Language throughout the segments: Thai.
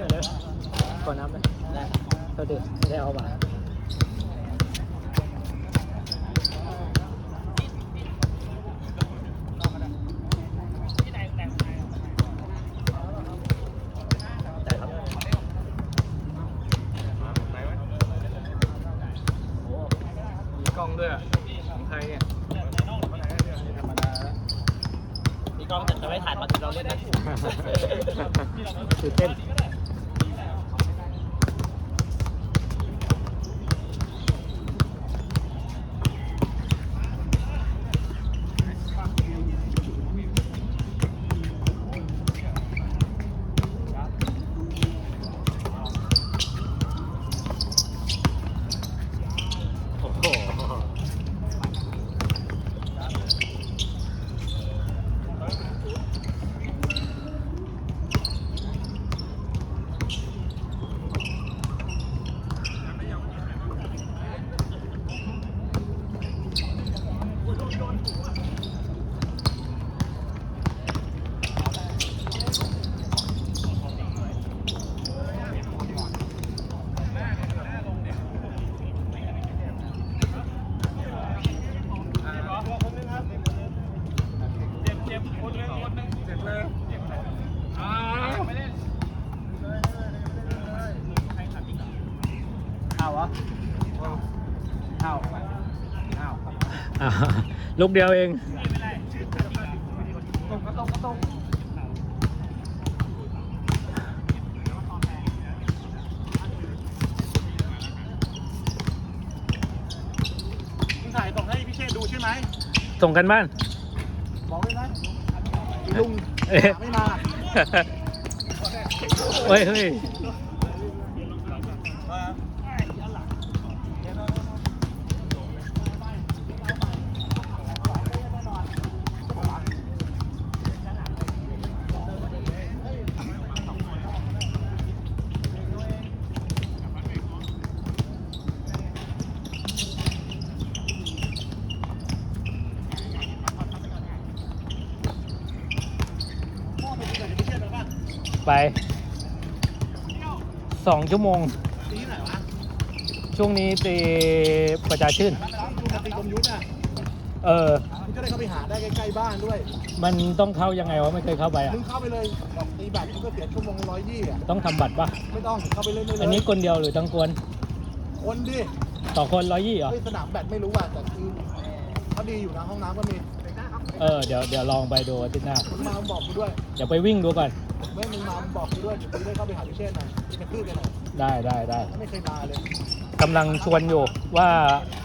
หน่อยเลยขอน้ำหน่อยได้เราเดือดไม่ได้เอามาได้ครับ มีกล้องด้วยอะของไทยเนี่ยธรรมดาแล้ว มีกล้องแต่จะไม่ ถ่ายตอนที่เราเล่นนะตื่นเต้น โอ้โห เจ็บเจ็บคนเลยคนหนึงเจ็บเลยอ้าวไม่เล่น เอาวะเอา อ้าว อ่า ลูกเดียวเองตรงก็ตรงก็ตรงมึงถ่ายส่งให้พี่เชษดูใช่ไหม ส่งกันบ้าน บอกเลยนะลุงเอ๊ะไม่มา เฮ้ยเฮ้ย ไปสองชั่วโมงตีไหนวะช่วงนี้ตีประชาชื่นลุงมาตีกรมยุทธอะเออ มึงจะได้เข้าไปหาได้ใกล้ๆบ้านด้วย มันต้องเข้ายังไงวะไม่เคยเข้าไปอะ มึงเข้าไปเลยบอกตีบัตรมึงก็เสียชั่วโมงร้อยยี่อะ ต้องทำบัตรปะไม่ต้อง เข้าไปเล่นได้เลยอันนี้คนเดียวหรือทั้งกวนคนดิต่อคนร้อยยี่เหรอ เฮ้ยสนามแบดไม่รู้อะแต่คือเขาดีอยู่นะห้องน้ำก็มีเออเดี๋ยวเดี๋ยวลองไปดูอาทิตย์หน้ามึงมาบอกกูด้วย เดี๋ยวไปวิ่งดูก่อน ไม่มึงมาบอกกูด้วยเดี๋ยวกูได้เข้าไปหาพี่เชษหน่อยจะคืบกันหน่อยได้ได้ได้ไม่เคยมาเลยกำลังชวนอยู่ว่า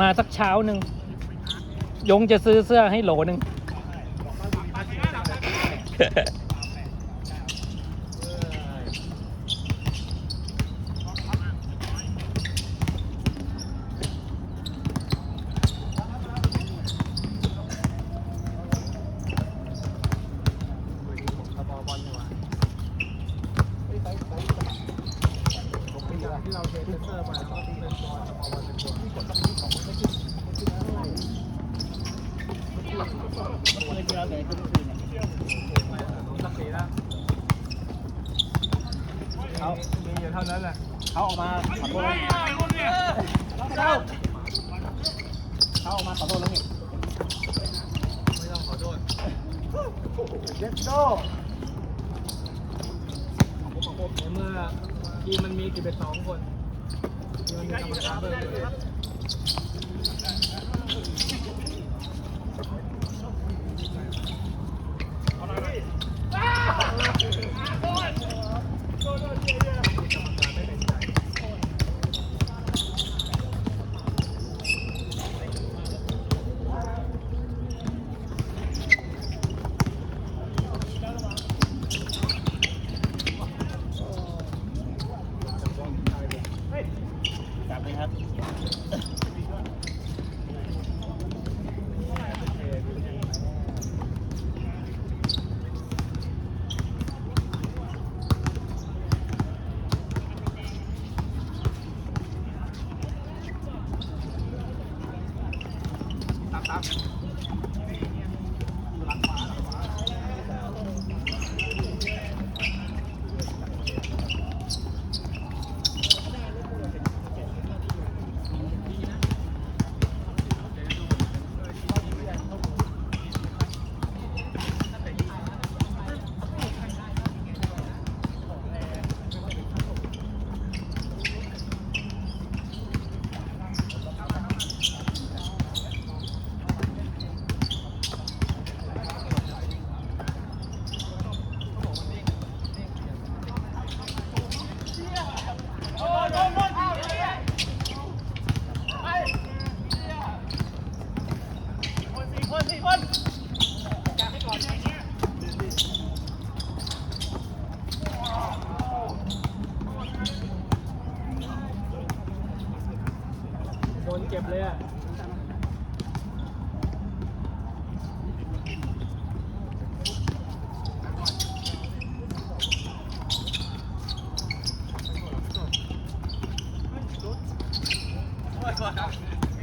มาสักเช้าหนึ่งยงจะซื้อเสื้อให้โหลหนึ่ง บอกว่ามีมาที่จังเลย ที่เราเทสเซอร์มาแล้วก็ตีเป็นตัวสมอลเป็นตัวที่กดต้องมีของไม่ขึ้นไม่ขึ้นอะไรไม่ขึ้น สักสีแล้ว เขามีอยู่เท่านั้นแหละเขาออกมาขอโทษแล้วเขาเขาออกมาขอโทษแล้วนี่ไม่ต้องขอโทษเย็ดโดในเมื่อทีมมันมีสิบเอ็ดสองคนทีมมันมีกรรมการเพิ่ม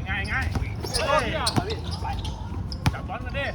ง่ายง่ายจับบอลกันดิ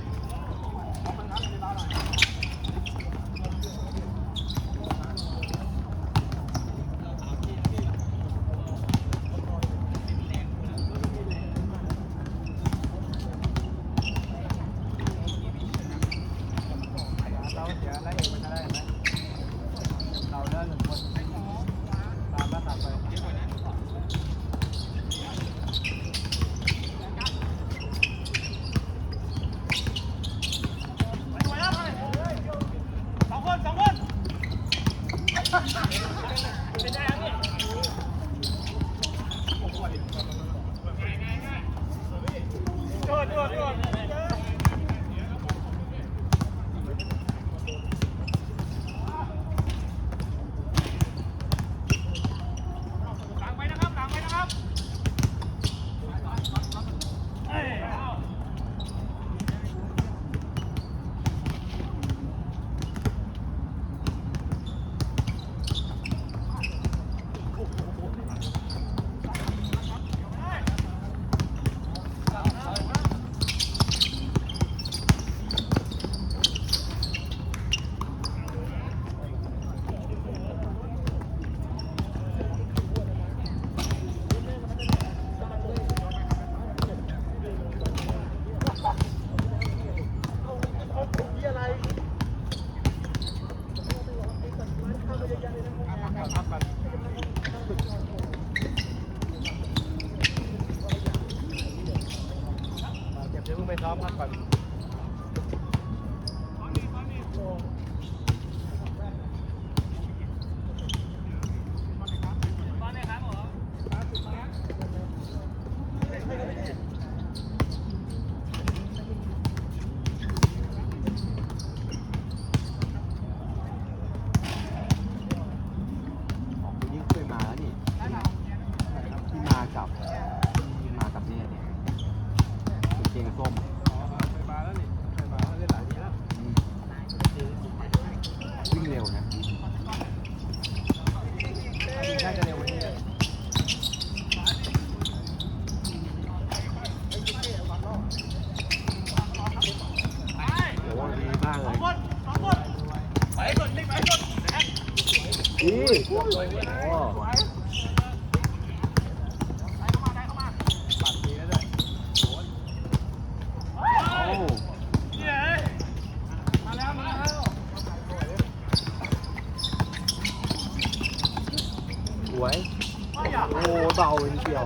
เบาเลยนิดเดียว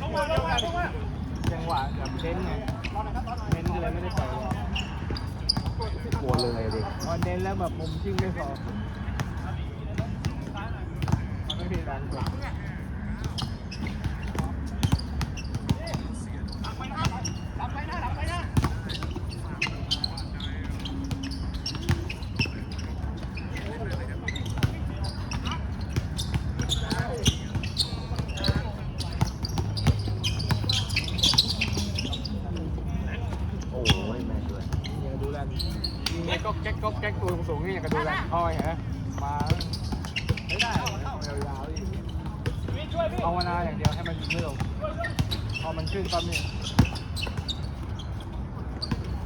ลงมาลงมาลงมาจังหวะแบบเน้นไงเน้นเลยไม่ได้ปล่อยเลยกลัวเลยดิพอเน้นแล้วแบบมุมชิ่งไม่พอมันไม่มีแรงกด โอ้ยแม่ด้วย อย่าดูแลยิงไอ้ก็แก๊กก็แก๊กตัวสูงๆนี่อย่างกับดูแลห้อยฮะมาไม่ได้ยาวๆอีก ภาวนาอย่างเดียวให้มันยิงไม่ลงพอมันขึ้นปั๊บนี่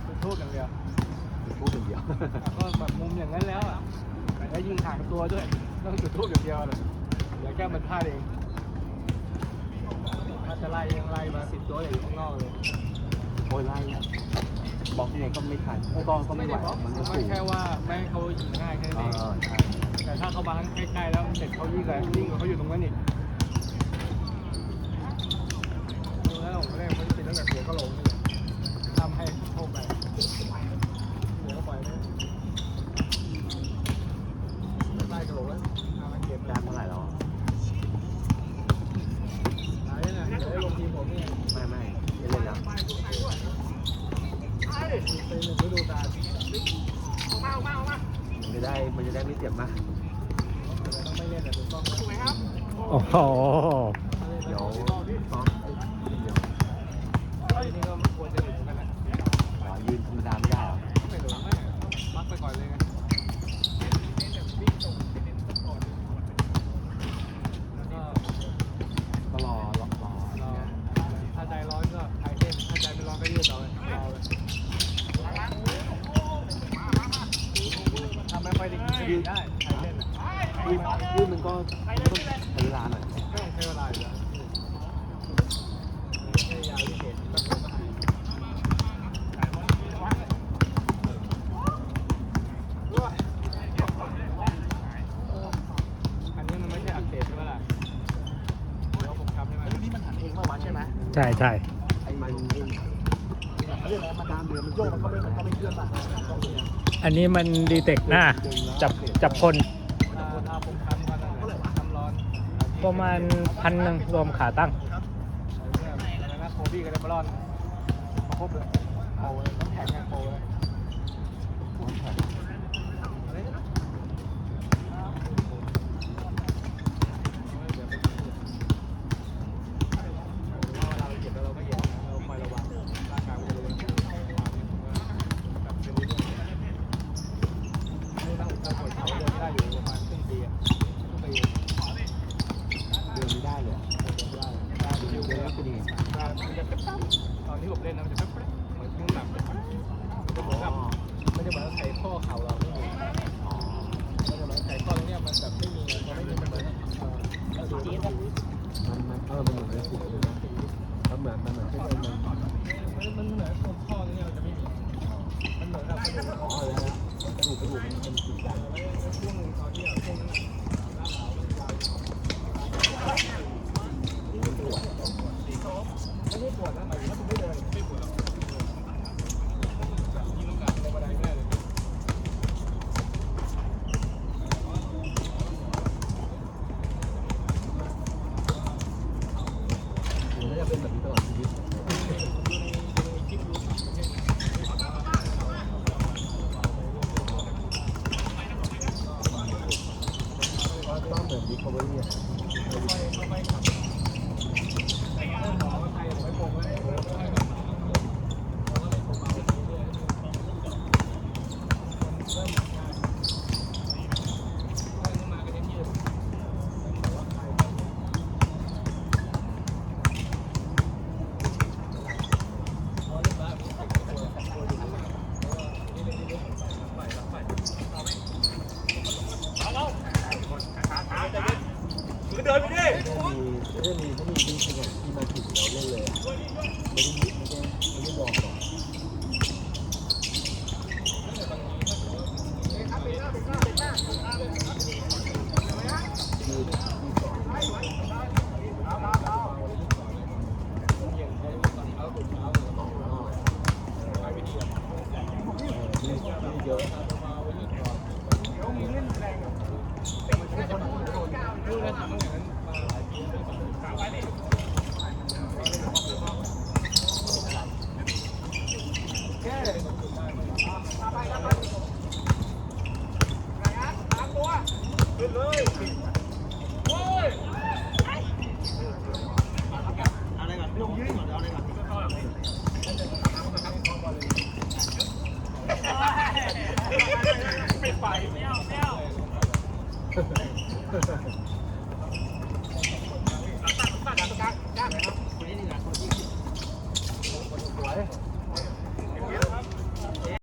จุดทูบอย่างเดียวพูดคนเดียว ก็แบบมุมอย่างนั้นแล้วอะแล้วยิงห่างตัวด้วยต้องจุดทูบอย่างเดียวเลยเดี๋ยวแค่มันพลาดเองถ้าจะไล่ยังไล่มาสิบตัวอย่างอยู่ข้างนอกเลยโอ้ยไล่อะบอกยังไงก็ไม่ทันไอ้กองก็ไม่ไหวมันก็ไม่สูงแค่ว่าไม่ให้เขายิงง่ายแค่เอนั้นเองอใช่แต่ถ้าเขาบังใกล้ๆแล้วเด็กเขายิ่งเลยยิ่งกว่าเขาอยู่ตรงนั้นอีกดูแล้วผมก็เลยเขาจะกินตั้งแต่เสียก็หลงนี่แหละทำให้โชคไปเดี๋ยวก็ปล่อยไปไล่กระโหลกแล้วเอามาเก็บ ด้านเท่าไหร่แล้วอะ หายเนี่ยเดี๋ยวได้ลงทีมผมเนี่ย ไม่ไม่ไม่เล่นแล้ว เป็นหนึ่งฤดูกาล มัน จะได้มันจะได้ไม่เจ็บมากแต่ต้องไม่เล่นแต่ถูกต้องโอ้โหเดี๋ยวที่ซ้อมเอ้ยเดี๋ยวไอ้นี่ก็ไม่ควรจะหลุดเหมือนกันนะขอยืนธรรมดาไม่ได้เหรอไม่หลุดไม่มักไปก่อนเลยไงแล้วก็ ก็รอรอรอ รอถ้าใจร้อนก็ไทยเต้นถ้าใจไม่ร้อนก็ยืดต่อเลยรอเลยถ้าไม่ค่อ ยืดได้ไทยเต้นอะยืดยืดมันก็ใช้เวลาหน่อยไม่ต้องใช้เวลาอยู่แล้วใช้ยาวิเศษก็คือมาอันนี้มันไม่ใช่อักเสบใช่ไหมเดี๋ยวผมทำใช่ไหมนี่มันหันเองเมื่อวานใช่ไหมใช่ใช่ รื่องอะไรมันดามเดือนมันโยกมันก็ไม่มันก็ไม่เคลื่อนป่ะอันนี้มันดีเทคหน้าจับจับคน ประมาณพันหนึ่งรวมขาตั้งอะไรนะโคบี้กับเดมอนมาครบเลยโอ้ยน้ำแข็งยังโคเลยเราเก็บแล้วเราก็เก็บเราคอยระวังร่างกายมันจะรู้แบบเป็นเรื่อยๆนี่ถ้าผมจะปวดเขาเดินได้อยู่ประมาณครึ่งปีอะครึ่งปี เดินไม่ได้เลยอะ ได้ เดินเดินแล้วเป็นยังไง มันจะเป็นตอนที่ผมเล่นนะมันจะเป็นเหมือนขึ้นแบบมันจะเหมือนกับมันจะเหมือนไขข้อเข่าเราไม่มี อ๋อ มันจะเหมือนไขข้อตรงเนี้ยมันแบบไม่มีมันไม่มีมันเหมือนเออจี๊ดอะ มันมันเออมันเหมือนมันสีเลยนะ มันเหมือนมันเหมือนเป็นมันมันมันเหมือนตรงข้อเนี้ยมันจะไม่มีมันเหมือนกับกระดูกอ๋อแล้วกระดูกกระดูกมันมันติดกันช่วงนึงตอนที่แบบช่วงนั้นไม่ได้ปวดนะหมายถึงว่าคุณไม่เดินไม่ปวดหรอกเป็นแบบนี้ตลอดชีวิต Good night.